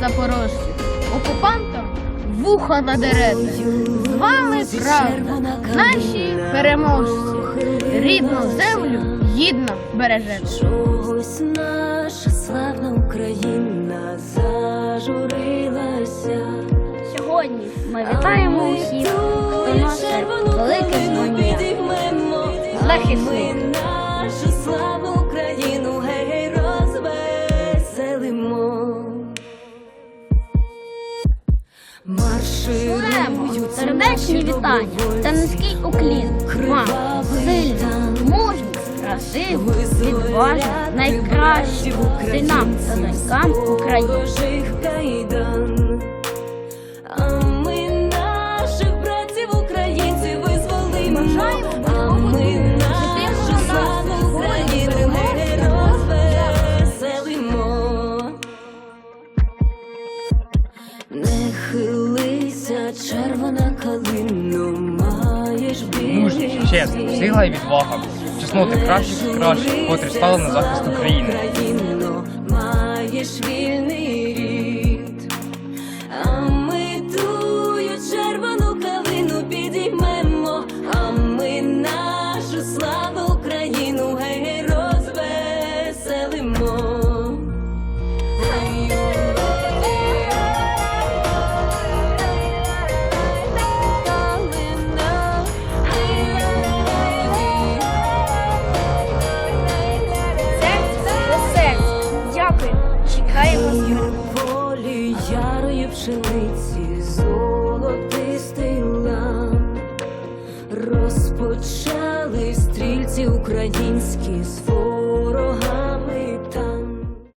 запорожців, окупантам вуха надерете. З вами правда, наші переможці, рідну землю гідно бережете. Чогось наша славна Україна зажурилася. Сьогодні ми вітаємо усіх, хто носить велике звання. Захисник. Розвеселимо. Марширують Сердечні вітання та низький уклін. Вам сильні, мужність, красиві, відважні, найкращі синам та донькам України. Не хилися, червона калино, маєш білий Мужність, чесність, сила і відвага, чесноти кращих і кращих, котрі стали на захист України. Маєш і пшениці золотистий лам розпочали стрільці українські з ворога.